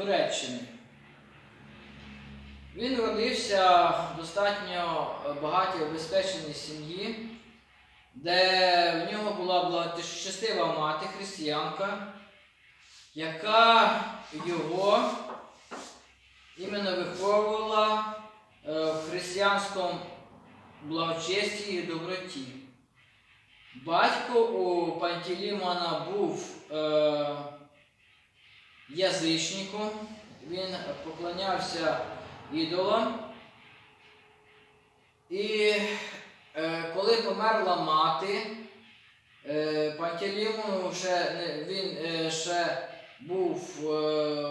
Туреччини. Він родився в достатньо багатій обезпеченій сім'ї, де в нього була благочестива мати, християнка, яка його іменно виховувала е, в християнському благочесті і доброті. Батько у Пантелеймона був язичником, він поклонявся ідолам. І е, коли померла мати, е, Пантелеймон ще, він е, ще був е,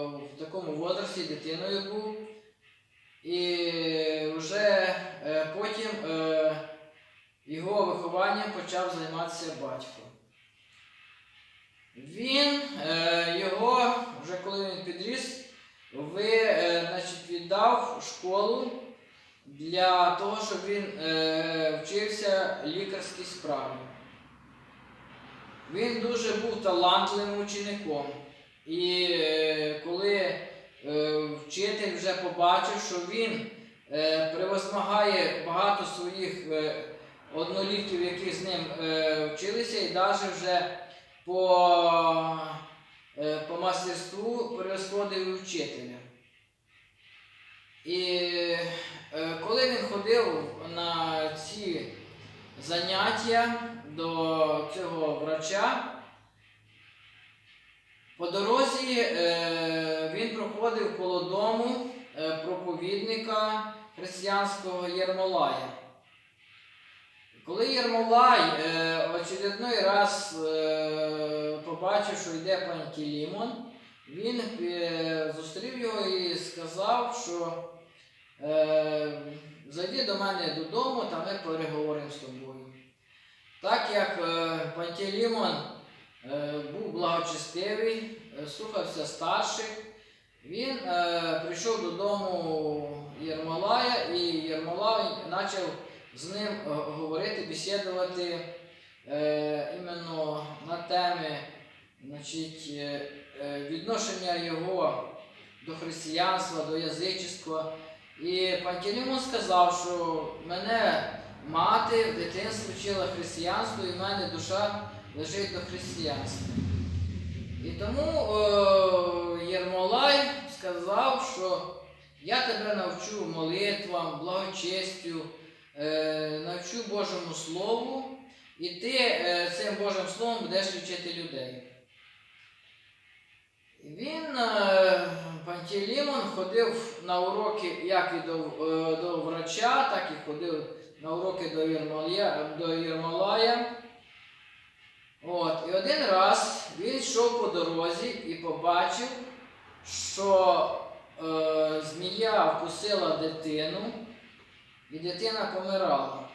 в такому возрасті, дитиною був. І вже е, потім е, його вихованням почав займатися батько. Він е, його, вже коли він підріс, ви, е, значить, віддав школу для того, щоб він е, вчився лікарській справі. Він дуже був талантливим учеником. І е, коли е, вчитель вже побачив, що він е, превозмагає багато своїх е, однолітків, які з ним е, вчилися, і навіть вже по, по мастерству пересходив і вчителя. І е, коли він ходив на ці заняття до цього врача, по дорозі е, він проходив коло дому е, проповідника християнського Єрмолая. Коли Єрмолай е, очередний раз е, побачив, що йде Пантелеймон, він е, зустрів його і сказав, що е, зайди до мене додому, та ми переговоримо з тобою. Так як е, Пантелеймон е, був благочестивий, е, слухався старших, він е, прийшов додому Єрмолая, і Єрмолай почав з ним е, говорити, бесідувати е, іменно на теми значить, е, е, відношення його до християнства, до язичництва. І Пантелеймон сказав, що мене мати в дитинстві вчила християнство, і в мене душа лежить до християнства. І тому е, Єрмолай сказав, що я тебе навчу молитвам, благочестю, е, навчу Божому Слову, і ти е, цим Божим Словом будеш вчити людей. Він, е, Пантелеймон, ходив на уроки як і до, е, до врача, так і ходив на уроки до Єрмолая. До Єрмолая. От, і один раз він йшов по дорозі і побачив, що е, змія вкусила дитину, і дитина помирала.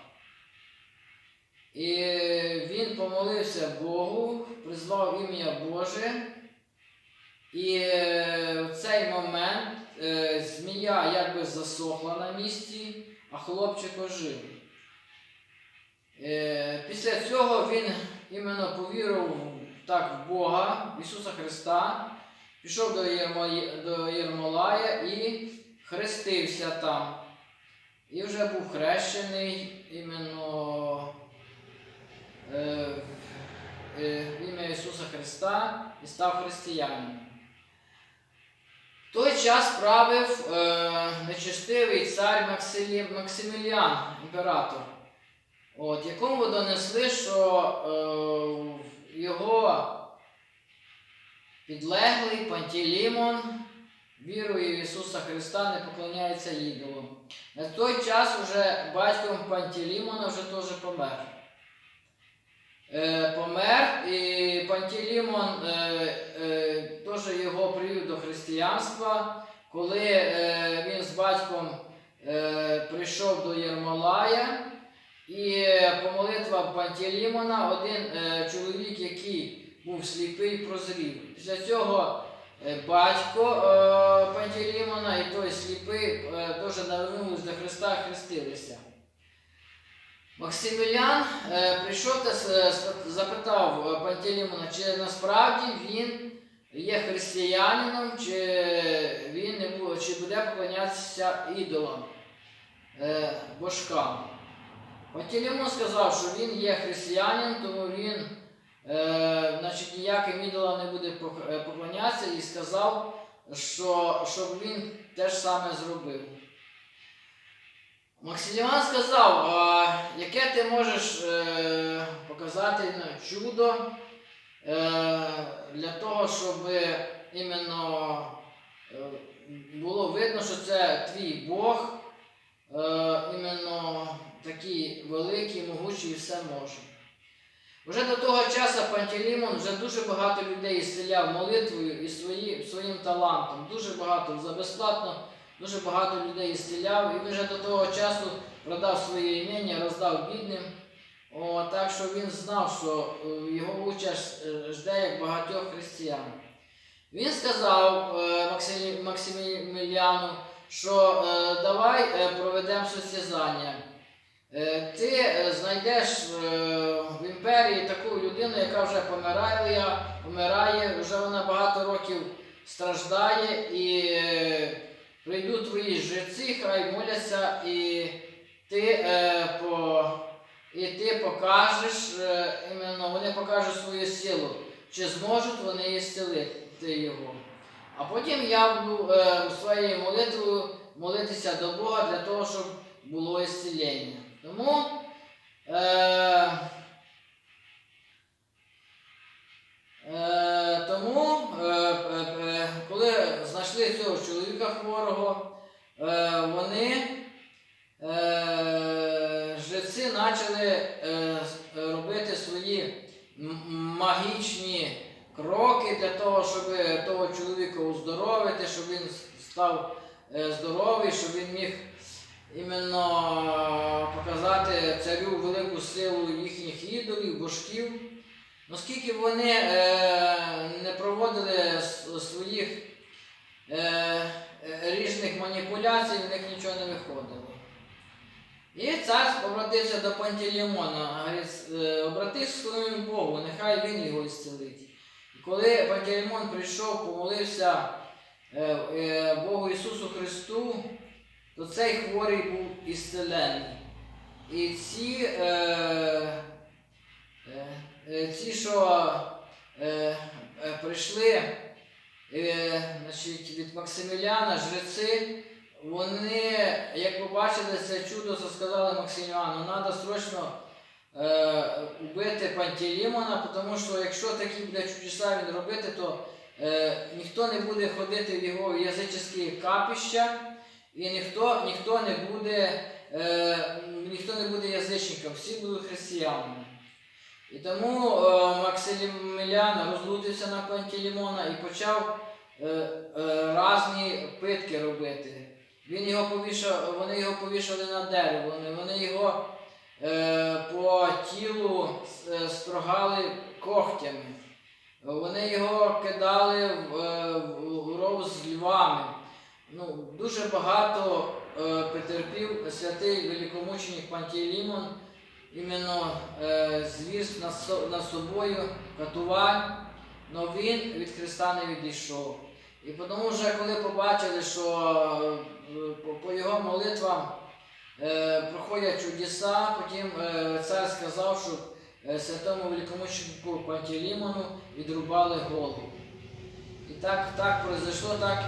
І він помолився Богу, призвав ім'я Боже. І е, в цей момент е, змія якби засохла на місці, а хлопчик ожив. Е, Після цього він іменно повірив так в Бога, в Ісуса Христа, пішов до Єрмолая і хрестився там. І вже був хрещений іменно е, е, в ім'я Ісуса Христа і став християнином. Той час правив е, нечестивий цар Максилі, Максиміліан, імператор, от, якому донесли, що е, його підлеглий Пантелеймон вірує в Ісуса Христа, не поклоняється ідолам. На той час вже батьком Пантелеймона вже теж помер. Е, помер, і Пантелеймон е, е, теж його привів до християнства, коли е, він з батьком е, прийшов до Єрмолая, і по молитвам Пантелеймона один е, чоловік, який був сліпий, прозрів. Після цього батько е, Пантелеймона і той сліпий е, теж навернулись до Христа, хрестилися. Максимілян е, прийшов та запитав е, Пантелеймона, чи насправді він є християнином, чи він не буде, чи буде поклонятися ідолам, е, божкам. Пантелеймон сказав, що він є християнин, тому він е, значить, ніяким ідолам не буде е, поклонятися і сказав, що, щоб він те ж саме зробив. Максиміліан сказав, а, яке ти можеш е, показати чудо е, для того, щоб іменно е, було видно, що це твій Бог, е, іменно такий великий, могучий і все може. Вже до того часу Пантелеймон вже дуже багато людей ісцеляв молитвою і свої, своїм талантом. Дуже багато за безплатно, дуже багато людей ісцеляв. І вже до того часу продав своє імення, роздав бідним. О, так що він знав, що е, його участь е, жде як багатьох християн. Він сказав е, Максимі- Максиміліану, що давай проведемо состязання. Е, Ти е, знайдеш е, в імперії таку людину, яка вже помирає, помирає, вже вона багато років страждає, і прийдуть твої жреці, хай моляться, і ти, по, і ти покажеш, іменно, вони покажуть свою силу, чи зможуть вони ісцелити його. А потім я буду своєю молитвою молитися до Бога для того, щоб було ісцілення. Тому е, е, тому, е, е, е, коли знайшли цього чоловіка хворого, е, вони е, жреці почали е, робити свої магічні кроки для того, щоб того чоловіка оздоровити, щоб він став е, здоровий, щоб він міг іменно показати царю велику силу їхніх ідолів, божків. Наскільки вони е, не проводили своїх е, е, різних маніпуляцій, в них нічого не виходило. І цар обратився до Пантелеймона, е, своєму Богу, нехай він його ісцелить. І коли Пантелеймон прийшов, помолився е, е, Богу Ісусу Христу, то цей хворий був ісцелений. І ці, е, е, е, ці що е, е, прийшли е, значить, від Максиміляна, жреці, вони, як побачили це чудо, то сказали Максиміану, треба срочно е, убити Пантелеймона, тому що якщо такі буде чудеса він робити, то е, ніхто не буде ходити в його язичні капища, і ніхто, ніхто не буде, е, ніхто не буде язичником, всі будуть християнами. І тому е, Максимілян розлютився на Пантелеймона і почав е, е, різні питки робити. Він його повішав, вони його повішали на дерево, вони, вони його е, по тілу е, строгали когтями. Вони його кидали в- в ров з львами. Ну, дуже багато е, потерпів святий великомученик Пантелеймон іменно е, звірств над, над собою, катувань, але він від Христа не відійшов. І тому вже коли побачили, що е, по, по його молитвам е, проходять чудеса, потім е, цар сказав, що е, святому великомученику Пантелеймону відрубали голову. І так, так произошло, так